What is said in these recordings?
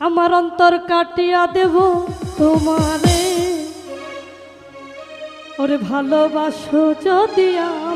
আমার অন্তর কাটিয়া দেব তোমারে। ওরে ভালোবাসো যদি আমার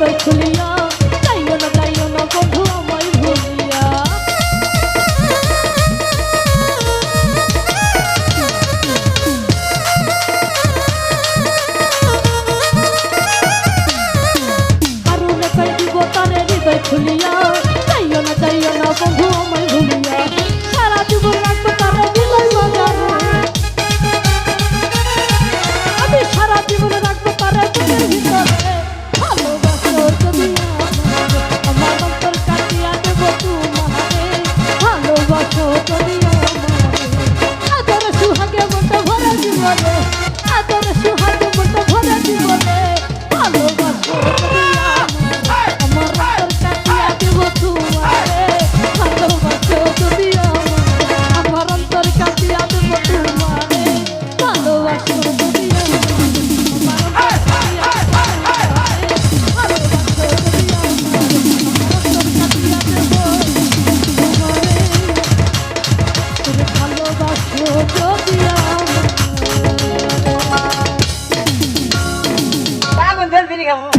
पर खुलने Adiós.